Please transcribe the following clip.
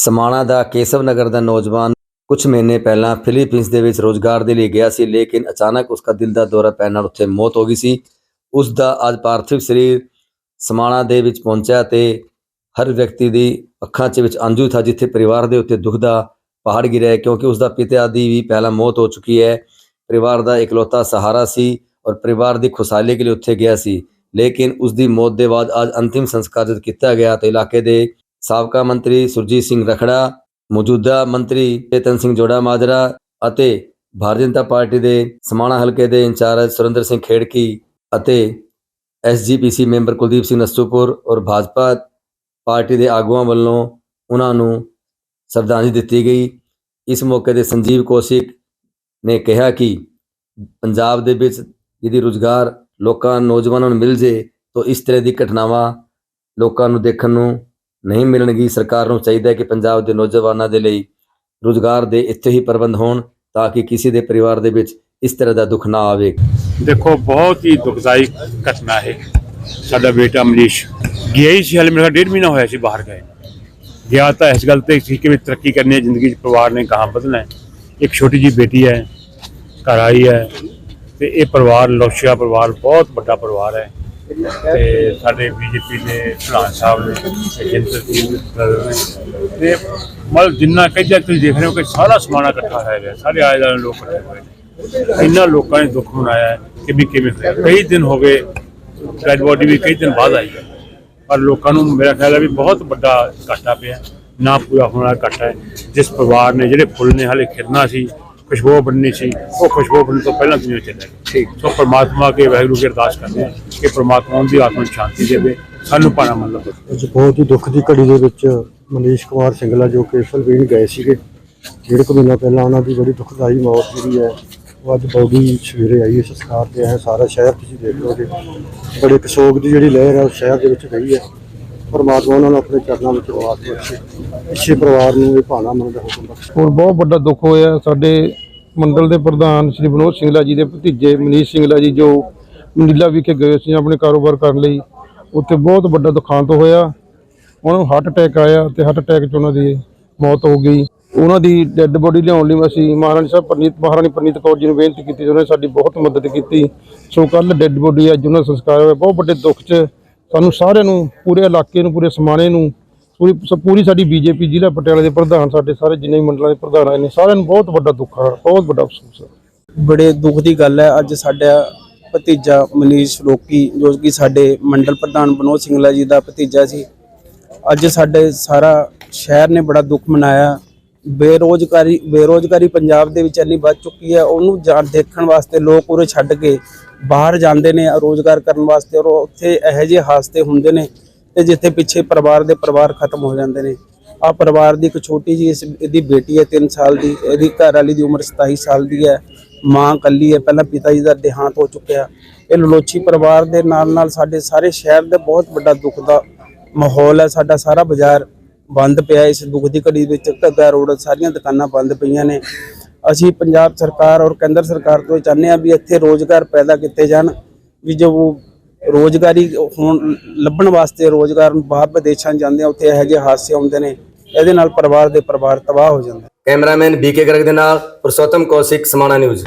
ਸਮਾਣਾ ਦਾ ਕੇਸਵ ਨਗਰ ਦਾ ਨੌਜਵਾਨ ਕੁਝ ਮਹੀਨੇ ਪਹਿਲਾਂ ਫਿਲੀਪੀਨਸ ਦੇ ਵਿੱਚ ਰੋਜ਼ਗਾਰ ਦੇ ਲਈ ਗਿਆ ਸੀ, ਲੇਕਿਨ ਅਚਾਨਕ ਉਸਦਾ ਦਿਲ ਦਾ ਦੌਰਾ ਪੈਣ ਨਾਲ ਉੱਥੇ ਮੌਤ ਹੋ ਗਈ ਸੀ। ਉਸ ਦਾ ਅੱਜ ਪਾਰਥਿਵ ਸਰੀਰ ਸਮਾਣਾ ਦੇ ਵਿੱਚ ਪਹੁੰਚਿਆ ਤੇ ਹਰ ਵਿਅਕਤੀ ਦੀ ਅੱਖਾਂ 'ਚ ਵਿੱਚ ਅੰਜੂ ਥਾ, ਜਿੱਥੇ ਪਰਿਵਾਰ ਦੇ ਉੱਤੇ ਦੁੱਖ ਦਾ ਪਹਾੜ ਗਿਰਿਆ ਕਿਉਂਕਿ ਉਸ ਦਾ ਪਿਤਾ ਦੀ ਵੀ ਪਹਿਲਾਂ ਮੌਤ ਹੋ ਚੁੱਕੀ ਹੈ। ਪਰਿਵਾਰ ਦਾ ਇਕਲੌਤਾ ਸਹਾਰਾ ਸੀ ਔਰ ਪਰਿਵਾਰ ਦੀ ਖੁਸ਼ਹਾਲੀ ਕੇ ਲਈ ਉੱਥੇ ਗਿਆ ਸੀ, ਲੇਕਿਨ ਉਸ ਦੀ ਮੌਤ ਦੇ ਬਾਅਦ ਅੱਜ ਅੰਤਿਮ ਸੰਸਕਾਰ ਜਦ ਕੀਤਾ ਗਿਆ ਤਾਂ ਇਲਾਕੇ ਦੇ ਸਾਬਕਾ ਮੰਤਰੀ ਸੁਰਜੀਤ ਸਿੰਘ ਰਖੜਾ, ਮੌਜੂਦਾ ਮੰਤਰੀ ਚੇਤਨ ਸਿੰਘ ਜੋੜਾ ਮਾਜਰਾ ਅਤੇ ਭਾਰਤੀ ਜਨਤਾ ਪਾਰਟੀ ਦੇ ਸਮਾਣਾ ਹਲਕੇ ਦੇ ਇੰਚਾਰਜ ਸੁਰਿੰਦਰ ਸਿੰਘ ਖੇੜਕੀ ਅਤੇ ਐਸਜੀਪੀਸੀ ਮੈਂਬਰ ਕੁਲਦੀਪ ਸਿੰਘ ਨਸੂਪੁਰ ਔਰ ਭਾਜਪਾ ਪਾਰਟੀ ਦੇ ਆਗੂਆਂ ਵੱਲੋਂ ਉਹਨਾਂ ਨੂੰ ਸ਼ਰਧਾਂਜਲੀ ਦਿੱਤੀ ਗਈ। ਇਸ ਮੌਕੇ ਤੇ ਸੰਜੀਵ ਕੌਸ਼ਿਕ ਨੇ ਕਿਹਾ ਕਿ ਪੰਜਾਬ ਦੇ ਵਿੱਚ ਜਿਹਦੀ ਰੁਜ਼ਗਾਰ ਲੋਕਾਂ, ਨੌਜਵਾਨਾਂ ਨੂੰ ਮਿਲ ਜੇ, ਤਾਂ ਇਸ ਤਰ੍ਹਾਂ ਦੀ ਘਟਨਾਵਾਂ ਲੋਕਾਂ ਨੂੰ ਦੇਖਣ ਨੂੰ ਨਹੀਂ ਮਿਲਣਗੀ ਸਰਕਾਰ ਨੂੰ ਚਾਹੀਦਾ ਹੈ ਕਿ ਪੰਜਾਬ ਦੇ ਨੌਜਵਾਨਾਂ ਦੇ ਲਈ ਰੁਜ਼ਗਾਰ ਦੇ ਇੱਥੇ ਹੀ ਪ੍ਰਬੰਧ ਹੋਣ ਤਾਂ ਕਿ ਕਿਸੇ ਦੇ ਪਰਿਵਾਰ ਦੇ ਵਿੱਚ ਇਸ ਤਰ੍ਹਾਂ ਦਾ ਦੁੱਖ ਨਾ ਆਵੇ। ਦੇਖੋ, ਬਹੁਤ ਹੀ ਦੁਖਦਾਈ ਘਟਨਾ ਹੈ ਸਾਡਾ ਬੇਟਾ ਮਨੀਸ਼ ਗਿਆ ਹੀ ਸੀ, ਹਾਲੇ ਮੇਰਾ ਡੇਢ ਮਹੀਨਾ ਹੋਇਆ ਸੀ ਬਾਹਰ ਗਏ ਗਿਆ ਤਾਂ ਇਸ ਗੱਲ ਤੇ ਸੀ ਕਿ ਵੀ ਤਰੱਕੀ ਕਰਨੀ ਹੈ, ਜ਼ਿੰਦਗੀ 'ਚ ਪਰਿਵਾਰ ਨੇ ਕਹਾਂ ਬਦਲਣਾ ਇੱਕ ਛੋਟੀ ਜੀ ਬੇਟੀ ਹੈ, ਘਰ ਆਈ ਹੈ ਤੇ ਇਹ ਪਰਿਵਾਰ ਲੋਸ਼ੀਆ ਪਰਿਵਾਰ, ਬਹੁਤ ਵੱਡਾ ਪਰਿਵਾਰ ਹੈ। ਤੇ ਸਾਡੇ ਬੀਜੇਪੀ ਦੇ ਪ੍ਰਧਾਨ ਸਾਹਿਬ ਨੇ, ਤੇ ਜਿੰਦਰ ਸਿੰਘ ਤੇ ਮਤਲਬ ਜਿੰਨਾ ਕਹਿੰਦੇ ਤੁਸੀਂ ਦੇਖ ਰਹੇ ਹੋ ਕਿ ਸਾਰਾ ਸਮਾਨ ਇਕੱਠਾ ਹੋਇਆ ਹੈ ਸਾਰੇ ਆਏ ਜਾਣੇ ਲੋਕ ਇਕੱਠੇ ਹੋਏ ਨੇ। ਇੰਨਾ ਲੋਕਾਂ ਨੇ ਦੁੱਖ ਮਨਾਇਆ ਕਿ ਵੀ ਕਿਵੇਂ ਹੋਇਆ। ਕਈ ਦਿਨ ਹੋ ਗਏ ਡੈਡ ਬੋਡੀ ਵੀ ਕਈ ਦਿਨ ਬਾਅਦ ਆਈ ਹੈ। ਪਰ ਲੋਕਾਂ ਨੂੰ ਮੇਰਾ ਖਿਆਲ ਹੈ ਵੀ ਬਹੁਤ ਵੱਡਾ ਘਾਟਾ ਪਿਆ, ਨਾ ਪੂਰਾ ਹੋਣ ਵਾਲਾ ਘਾਟਾ ਹੈ। ਜਿਸ ਪਰਿਵਾਰ ਨੇ, ਜਿਹੜੇ ਫੁੱਲ ਨੇ, ਹਾਲੇ ਖਿੜਨਾ ਸੀ ਖੁਸ਼ਬੂ ਬਣਨੀ ਸੀ ਉਹ ਖੁਸ਼ਬੂ ਬਣਨ ਤੋਂ ਪਹਿਲਾਂ ਦੁਨੀਆ ਚਲੇ ਗਏ ਠੀਕ। ਸੋ ਪਰਮਾਤਮਾ ਅੱਗੇ ਵਾਹਿਗੁਰੂ ਕੀ ਅਰਦਾਸ ਕਰਦੇ ਹਾਂ ਕਿ ਪਰਮਾਤਮਾ ਉਹਦੀ ਆਤਮਾ ਨੂੰ ਸ਼ਾਂਤੀ ਦੇਵੇ ਸਾਨੂੰ ਪਾਣਾ ਮੰਨ ਲਓ ਅੱਜ ਬਹੁਤ ਹੀ ਦੁੱਖ ਦੀ ਘੜੀ ਦੇ ਵਿੱਚ ਮਨੀਸ਼ ਕੁਮਾਰ ਸਿੰਗਲਾ ਜੋ ਕੇਸਲ ਵੀਣ ਗਏ ਸੀਗੇ ਡੇਢ ਕੁ ਮਹੀਨਾ ਪਹਿਲਾਂ ਉਹਨਾਂ ਦੀ ਬੜੀ ਦੁਖਦਾਈ ਮੌਤ ਜਿਹੜੀ ਹੈ ਉਹ ਅੱਜ ਬੌਡੀ ਸਵੇਰੇ ਆਈ ਹੈ ਸੰਸਕਾਰ ਤੇ ਹੈ ਸਾਰਾ ਸ਼ਹਿਰ ਤੁਸੀਂ ਦੇਖ ਲਓਗੇ। ਬੜੇ ਕਸੋਗ ਦੀ ਜਿਹੜੀ ਲਹਿਰ ਹੈ ਉਹ ਸ਼ਹਿਰ ਦੇ ਵਿੱਚ ਗਈ ਹੈ। ਪਰਮਾਤਮਾ ਉਹਨਾਂ ਨੂੰ ਆਪਣੇ ਚਰਨਾਂ ਵਿੱਚ ਵਾਸ ਬਖਸ਼ੇ ਪਿੱਛੇ ਪਰਿਵਾਰ ਨੂੰ ਇਹ ਭਾਣਾ ਮਨ ਦਾ ਹੁਕਮ ਬਖਸ਼ੇ ਔਰ ਬਹੁਤ ਵੱਡਾ ਦੁੱਖ ਹੋਇਆ। ਸਾਡੇ ਮੰਡਲ ਦੇ ਪ੍ਰਧਾਨ ਸ਼੍ਰੀ ਵਿਨੋਦ ਸਿੰਘਲਾ ਜੀ ਦੇ ਭਤੀਜੇ ਮਨੀਸ਼ ਸਿੰਘਲਾ ਜੀ ਜੋ ਮਨੀਲਾ ਵਿਖੇ ਗਏ ਸੀ ਆਪਣੇ ਕਾਰੋਬਾਰ ਕਰਨ ਲਈ। ਉੱਥੇ ਬਹੁਤ ਵੱਡਾ ਦੁਖਾਂਤ ਹੋਇਆ। ਉਹਨਾਂ ਨੂੰ ਹਾਰਟ ਅਟੈਕ ਆਇਆ ਤੇ ਹਾਰਟ ਅਟੈਕ 'ਚ ਉਹਨਾਂ ਦੀ ਮੌਤ ਹੋ ਗਈ। ਉਹਨਾਂ ਦੀ ਡੈੱਡ ਬੋਡੀ ਲਿਆਉਣ ਲਈ ਅਸੀਂ ਮਹਾਰਾਣੀ ਸਾਹਿਬ ਪਰਨੀਤ, ਮਹਾਰਾਣੀ ਪ੍ਰਨੀਤ ਕੌਰ ਜੀ ਨੂੰ ਬੇਨਤੀ ਕੀਤੀ ਉਹਨਾਂ ਨੇ ਸਾਡੀ ਬਹੁਤ ਮਦਦ ਕੀਤੀ। ਸੋ ਕੱਲ ਡੈੱਡ ਬੋਡੀ ਅੱਜ ਉਹਨਾਂ ਸੰਸਕਾਰ ਹੋਇਆ। ਬਹੁਤ ਵੱਡੇ ਦੁੱਖ 'ਚ ਸਾਨੂੰ ਸਾਰਿਆਂ ਨੂੰ, ਪੂਰੇ ਇਲਾਕੇ ਨੂੰ, ਪੂਰੇ ਸਮਾਣੇ ਨੂੰ, ਪੂਰੀ ਸ- ਪੂਰੀ ਸਾਡੀ ਬੀਜੇਪੀ, ਜ਼ਿਲ੍ਹਾ ਪਟਿਆਲੇ ਦੇ ਪ੍ਰਧਾਨ ਸਾਡੇ ਸਾਰੇ ਜਿੰਨੇ ਵੀ ਮੰਡਲਾਂ ਦੇ ਪ੍ਰਧਾਨ ਆਏ ਨੇ, ਸਾਰਿਆਂ ਨੂੰ ਬਹੁਤ ਵੱਡਾ ਦੁੱਖ ਆ, ਬਹੁਤ ਵੱਡਾ ਅਫਸੋਸ ਹੈ ਬੜੇ ਦੁੱਖ ਦੀ ਗੱਲ ਹੈ, ਅੱਜ ਸਾਡਾ ਭਤੀਜਾ ਮਨੀਸ਼ ਲੋਕੀ, ਜੋ ਕਿ ਸਾਡੇ ਮੰਡਲ ਪ੍ਰਧਾਨ ਵਿਨੋਦ ਸਿੰਘਲਾ ਜੀ ਦਾ ਭਤੀਜਾ ਸੀ, ਅੱਜ ਸਾਡੇ ਸਾਰਾ ਸ਼ਹਿਰ ਨੇ ਬੜਾ ਦੁੱਖ ਮਨਾਇਆ। ਬੇਰੋਜ਼ਗਾਰੀ ਬੇਰੋਜ਼ਗਾਰੀ ਪੰਜਾਬ ਦੇ ਵਿੱਚ ਇੰਨੀ ਵੱਧ ਚੁੱਕੀ ਹੈ, ਉਹਨੂੰ ਜਾਣ, ਦੇਖਣ ਵਾਸਤੇ ਲੋਕ ਉਰੇ ਛੱਡ ਕੇ ਬਾਹਰ ਜਾਂਦੇ ਨੇ ਰੋਜ਼ਗਾਰ ਕਰਨ ਵਾਸਤੇ ਔਰ ਉੱਥੇ ਇਹੋ ਜਿਹੇ ਹਾਸਤੇ ਹੁੰਦੇ ਨੇ ਤੇ ਜਿੱਥੇ ਪਿੱਛੇ ਪਰਿਵਾਰ ਦੇ ਪਰਿਵਾਰ ਖਤਮ ਹੋ ਜਾਂਦੇ ਨੇ। ਆ ਪਰਿਵਾਰ ਦੀ ਇੱਕ ਛੋਟੀ ਜੀ ਇਹਦੀ ਬੇਟੀ ਹੈ 3 ਸਾਲ ਦੀ, ਇਹਦੀ ਘਰ ਵਾਲੀ ਦੀ ਉਮਰ 27 ਸਾਲ ਦੀ ਹੈ, ਮਾਂ ਕੱਲੀ ਹੈ, ਪਹਿਲਾਂ ਪਿਤਾ ਜੀ ਦਾ ਦੇਹਾਂਤ ਹੋ ਚੁੱਕਿਆ। ਇਹ ਲਲੋਚੀ ਪਰਿਵਾਰ ਦੇ ਨਾਲ ਨਾਲ ਸਾਡੇ ਸਾਰੇ ਸ਼ਹਿਰ ਦੇ ਬਹੁਤ ਵੱਡਾ ਦੁੱਖ ਦਾ ਮਾਹੌਲ ਹੈ, ਸਾਡਾ ਸਾਰਾ ਬਾਜ਼ਾਰ ਬੰਦ ਪਿਆ ਇਸ ਦੁੱਖ ਦੀ ਘੜੀ ਵਿੱਚ ਧੱਗਾ ਰੋਡ, ਸਾਰੀਆਂ ਦੁਕਾਨਾਂ ਬੰਦ ਪਈਆਂ ਨੇ। ਅਸੀਂ ਪੰਜਾਬ ਸਰਕਾਰ ਔਰ ਕੇਂਦਰ ਸਰਕਾਰ ਤੋਂ ਇਹ ਚਾਹੁੰਦੇ ਹਾਂ ਵੀ ਇੱਥੇ ਰੋਜ਼ਗਾਰ ਪੈਦਾ ਕੀਤੇ ਜਾਣ, ਵੀ ਜੋ ਰੋਜ਼ਗਾਰੀ ਹੁਣ, ਲੱਭਣ ਵਾਸਤੇ ਰੋਜ਼ਗਾਰ ਬਾਹਰ ਵਿਦੇਸ਼ਾਂ ਜਾਂਦੇ ਆ, ਉੱਥੇ ਇਹੋ ਜਿਹੇ ਹਾਦਸੇ ਆਉਂਦੇ ਨੇ, ਇਹਦੇ ਨਾਲ ਪਰਿਵਾਰ ਦੇ ਪਰਿਵਾਰ ਤਬਾਹ ਹੋ ਜਾਂਦੇ ਕੈਮਰਾਮੈਨ ਬੀਕੇ ਗਰਗ ਦੇ ਨਾਲ ਪੁਰਸ਼ੋਤਮ ਕੌਸ਼ਿਕ, ਸਮਾਣਾ ਨਿਊਜ਼।